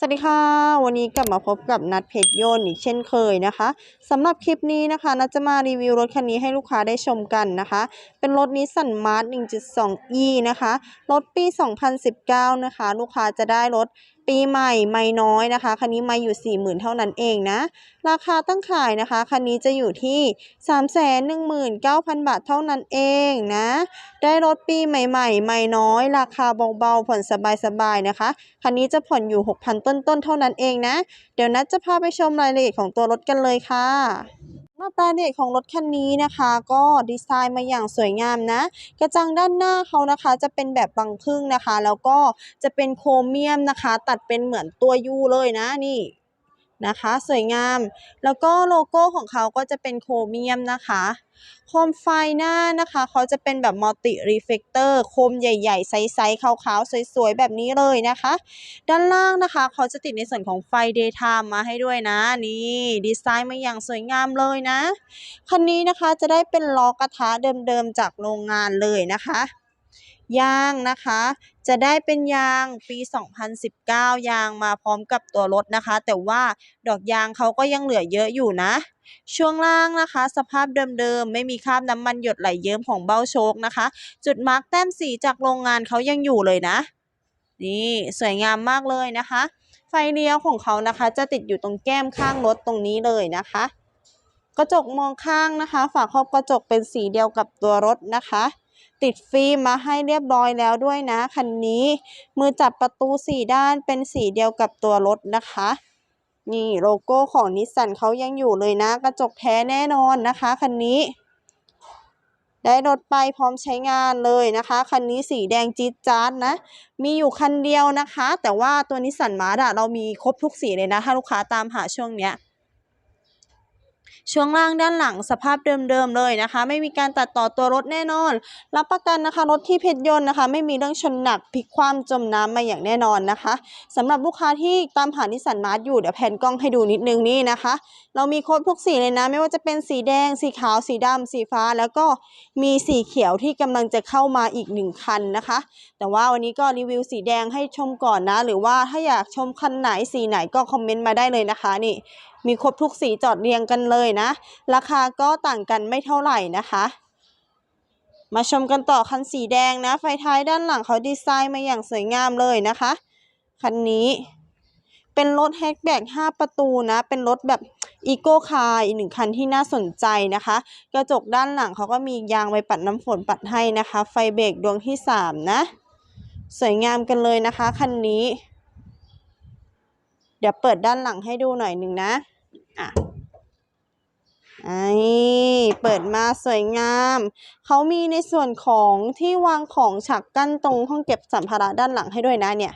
สวัสดีค่ะ วันนี้กลับมาพบกับนัดเพจโยนอีกเช่นเคยนะคะสำหรับคลิปนี้นะคะนัดจะมารีวิวรถคันนี้ให้ลูกค้าได้ชมกันนะคะ เป็นรถนิสสันมาร์ท 1.2e นะคะ รถปี 2019 นะคะ ลูกค้าจะได้รถ ปีใหม่ไม่น้อยนะคะ คันนี้ไม่อยู่ 40,000 เท่านั้นเองนะ ราคาตั้งขายนะคะ คันนี้จะอยู่ที่ 319,000 บาทเท่านั้นเองนะ ได้รถปีใหม่ๆ ไม่น้อย ราคาเบาๆ ผ่อนสบายๆ นะคะ คันนี้จะผ่อนอยู่ 6,000 ต้นๆ เท่านั้นเองนะ เดี๋ยวนัดจะพาไปชมรายละเอียดของตัวรถกันเลยค่ะ หน้าตาเด็กของรถคันนี้นะคะ ก็ดีไซน์มาอย่างสวยงามนะ กระจังด้านหน้าเขานะคะจะเป็นแบบบังพึ่งนะคะ แล้วก็จะเป็นโครเมียมนะคะ ตัดเป็นเหมือนตัวยูเลยนะนี่ นะคะ สวยงาม แล้วก็โลโก้ของเขาก็จะเป็นโครเมียมนะคะโคมไฟหน้านะคะเขาจะเป็นแบบมัลติรีเฟกเตอร์โคมใหญ่ๆไซส์ๆขาวๆ สวยๆ แบบนี้เลยนะคะ ด้านล่างนะคะเขาจะติดในส่วนของไฟ daytime มาให้ด้วยนะ นี่ดีไซน์มาอย่างสวยงามเลยนะ คันนี้นะคะจะได้เป็นล้อกระทะเดิมๆ จากโรงงานเลยนะคะ ยางนะคะ จะได้เป็นยางปี 2019 ยางมาพร้อมกับตัวรถนะคะ แต่ว่าดอกยางเขาก็ยังเหลือเยอะอยู่นะ ช่วงล่างนะคะ สภาพเดิมๆ ไม่มีคราบน้ำมันหยดไหลเยิ้มของเบ้าโชคนะคะ จุดมาร์กแต้มสีจากโรงงานเขายังอยู่เลยนะ นี่สวยงามมากเลยนะคะ ไฟเลี้ยวของเขานะคะ จะติดอยู่ตรงแก้มข้างรถตรงนี้เลยนะคะ กระจกมองข้างนะคะ ฝาครอบกระจกเป็นสีเดียวกับตัวรถนะคะ ติดฟิล์มมาให้เรียบร้อยแล้วด้วยนะคันนี้ มือจับประตูสี่ด้านเป็นสีเดียวกับตัวรถนะคะ นี่โลโก้ของนิสสันเขายังอยู่เลยนะ กระจกแท้แน่นอนนะคะคันนี้ ได้รถไปพร้อมใช้งานเลยนะคะคันนี้สีแดงจี๊ดจ๊าดนะ มีอยู่คันเดียวนะคะ แต่ว่าตัวนิสสันมาร์อะเรามีครบทุกสีเลยนะ ถ้าลูกค้าตามหาช่วงเนี้ย ช่วงล่างด้านหลังสภาพเดิมๆเลยนะคะ ไม่มีการตัดต่อตัวรถแน่นอน รับประกันนะคะรถที่เพชรยนต์นะคะ ไม่มีเรื่องชนหนักพลิกคว่ำจมน้ำมาอย่างแน่นอนนะคะสำหรับลูกค้าที่ตามหานิสสันมาร์ทอยู่เดี๋ยวแผนกล้องให้ดูนิดนึงนี่นะคะ เรามีครบทุกสีเลยนะ ไม่ว่าจะเป็นสีแดง สีขาว สีดำสีฟ้า แล้วก็มีสีเขียวที่กำลังจะเข้ามาอีกหนึ่งคันนะคะ แต่ว่าวันนี้ก็รีวิวสีแดงให้ชมก่อนนะ หรือว่าถ้าอยากชมคันไหนสีไหนก็คอมเมนต์มาได้เลยนะคะนี่มีครบทุกสีจอดเรียงกันเลยนะ ราคาก็ต่างกันไม่เท่าไหร่นะคะ มาชมกันต่อคันสีแดงนะ ไฟท้ายด้านหลังเขาดีไซน์มาอย่างสวยงามเลยนะคะ คันนี้เป็นรถแฮชแบ็ก5 ประตูนะ เป็นรถแบบอีโก้คาร์อีกหนึ่งคันที่น่าสนใจนะคะ กระจกด้านหลังเขาก็มียางไว้ปัดน้ำฝนปัดให้นะคะ ไฟเบรกดวงที่ 3 นะ สวยงามกันเลยนะคะ คันนี้ เดี๋ยวเปิดด้านหลังให้ดูหน่อยหนึ่งนะอะไอ้เปิดมาสวยงาม เขามีในส่วนของที่วางของฉากกั้นตรงห้องเก็บสัมภาระด้านหลังให้ด้วยนะเนี่ย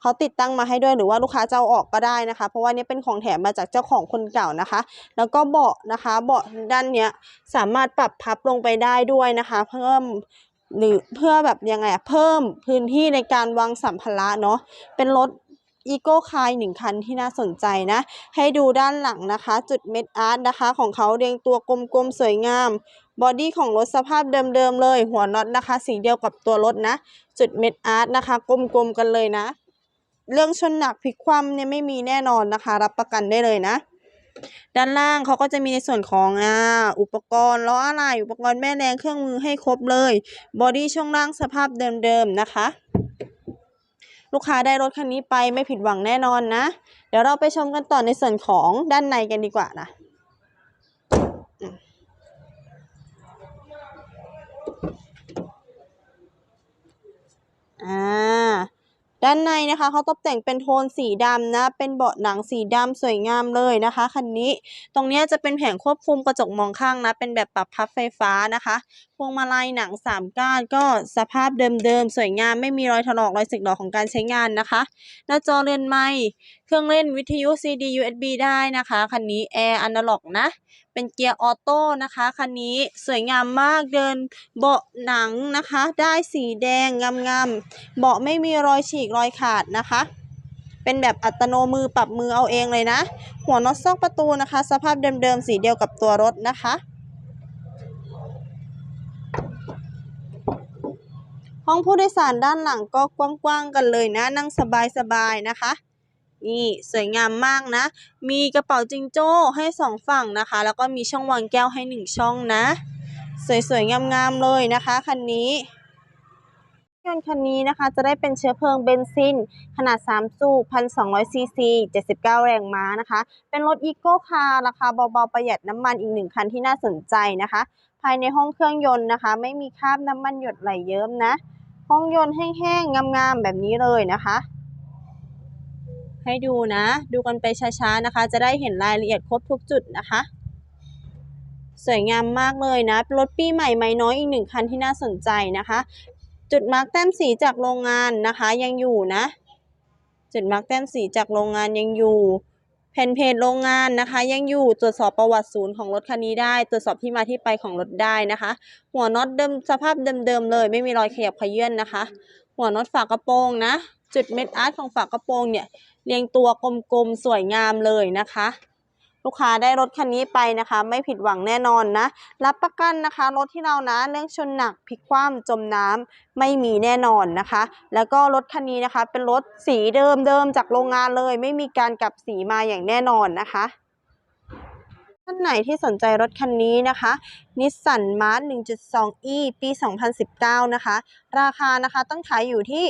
เขาติดตั้งมาให้ด้วยหรือว่าลูกค้าจะเอาออกก็ได้นะคะ เพราะว่านี่เป็นของแถมมาจากเจ้าของคนเก่านะคะ แล้วก็เบาะนะคะเบาะด้านเนี้ยสามารถปรับพับลงไปได้ด้วยนะคะ เพิ่มหรือเพื่อแบบยังไงอะเพิ่มพื้นที่ในการวางสัมภาระเนาะเป็นรถ อีโก้คายหนึ่งคันที่น่าสนใจนะ ให้ดูด้านหลังนะคะ จุดเม็ดอาร์ตนะคะของเขาเรียงตัวกลมๆ สวยงาม บอดี้ของรถสภาพเดิมๆเลย หัวน็อตนะคะ สีเดียวกับตัวรถนะ จุดเม็ดอาร์ตนะคะ กลมๆกันเลยนะ เรื่องชนหนักพลิกคว่ำเนี่ยไม่มีแน่นอนนะคะ รับประกันได้เลยนะ ด้านล่างเขาก็จะมีในส่วนของอ่าอุปกรณ์ล้ออะไรอุปกรณ์แม่แรงเครื่องมือให้ครบเลย บอดี้ช่วงล่างสภาพเดิมๆนะคะ ลูกค้าได้รถคันนี้ไปไม่ผิดหวังแน่นอนนะ เดี๋ยวเราไปชมกันต่อในส่วนของด้านในกันดีกว่านะอืมอ่า ด้านในนะคะเขาตกแต่งเป็นโทนสีดำนะ เป็นเบาะหนังสีดำสวยงามเลยนะคะคันนี้ ตรงนี้จะเป็นแผงควบคุมกระจกมองข้างนะ เป็นแบบปรับพับไฟฟ้านะคะพวงมาลัยหนังสามก้านก็สภาพเดิมๆ สวยงามไม่มีรอยถลอกรอยสึกหรอของการใช้งานนะคะ หน้าจอเรือนไม้เครื่องเล่นวิทยุ CD USB ได้นะคะคันนี้แอร์อนาล็อกนะ เป็นเกียร์ออโต้นะคะ คันนี้สวยงามมากเดินเบาะหนังนะคะ ได้สีแดงงามๆเบาะไม่มีรอยฉีกรอยขาดนะคะ เป็นแบบอัตโนมือปรับมือเอาเองเลยนะ หัวน็อตซอกประตูนะคะ สภาพเดิมๆสีเดียวกับตัวรถนะคะห้องผู้โดยสารด้านหลังก็กว้างๆกันเลยนะ นั่งสบายๆนะคะ นี่สวยงามมากนะ มีกระเป๋าจิงโจ้ให้สองฝั่งนะคะ แล้วก็มีช่องวางแก้วให้หนึ่งช่องนะ สวยๆงามๆเลยนะคะคันนี้ยนต์คันนี้นะคะจะได้เป็นเชื้อเพลิงเบนซิน ขนาด 3 สูบ1,200ซีซี79 แรงม้านะคะ เป็นรถอีโก้คาร์ราคาเบาๆ ประหยัดน้ำมันอีกหนึ่งคันที่น่าสนใจนะคะ ภายในห้องเครื่องยนต์นะคะ ไม่มีคราบน้ำมันหยดไหลเยิ้มนะ ห้องยนต์แห้งๆ งามๆ แบบนี้เลยนะคะ ให้ดูนะ ดูกันไปช้าๆนะคะ จะได้เห็นรายละเอียดครบทุกจุดนะคะ สวยงามมากเลยนะ รถปีใหม่ไม่น้อยอีกหนึ่งคันที่น่าสนใจนะคะ จุดมาร์กแต้มสีจากโรงงานนะคะยังอยู่นะ จุดมาร์กแต้มสีจากโรงงานยังอยู่แผ่นเพจโรงงานนะคะ ยังอยู่ตรวจสอบประวัติศูนย์ของรถคันนี้ได้ ตรวจสอบที่มาที่ไปของรถได้นะคะ หัวน็อตเดิมสภาพเดิมๆเลย ไม่มีรอยขยับขยื่นนะคะ หัวน็อตฝากระโปรงนะ จุดเม็ดอาร์ตของฝากระโปรงเนี่ยเรียงตัวกลมๆสวยงามเลยนะคะ ลูกค้าได้รถคันนี้ไปนะคะ ไม่ผิดหวังแน่นอนนะ รับประกันนะคะ รถที่เรานะเรื่องชนหนักพลิกคว่ำจมน้ำไม่มีแน่นอนนะคะ แล้วก็รถคันนี้นะคะ เป็นรถสีเดิมเดิมๆจากโรงงานเลย ไม่มีการกลับสีมาอย่างแน่นอนนะคะท่านไหนที่สนใจรถคันนี้นะคะ นิสสันมาร์ 1.2e ปี 2019 นะคะ ราคานะคะต้องขายอยู่ที่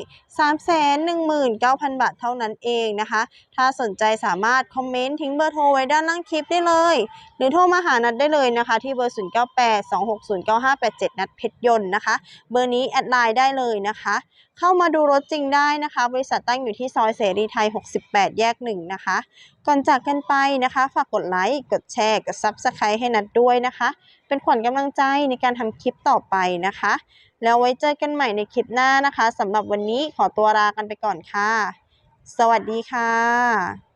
319,000 บาทเท่านั้นเองนะคะ ถ้าสนใจสามารถคอมเมนต์ทิ้งเบอร์โทรไว้ด้านล่างคลิปได้เลย หรือโทรมาหานัดได้เลยนะคะ ที่เบอร์ 0982609587 นัดเพชรยนต์นะคะ เบอร์นี้แอดไลน์ได้เลยนะคะ เข้ามาดูรถจริงได้นะคะ บริษัทตั้งอยู่ที่ซอยเสรีไทย 68 แยก 1 นะคะ ก่อนจากกันไปนะคะ ฝากกดไลค์ กดแชร์ กด Subscribe ให้นัดด้วยนะคะ เป็นขวัญกำลังใจในการทำคลิปต่อไปนะคะ แล้วไว้เจอกันใหม่ในคลิปหน้านะคะสำหรับวันนี้ขอตัวลากันไปก่อนค่ะ สวัสดีค่ะ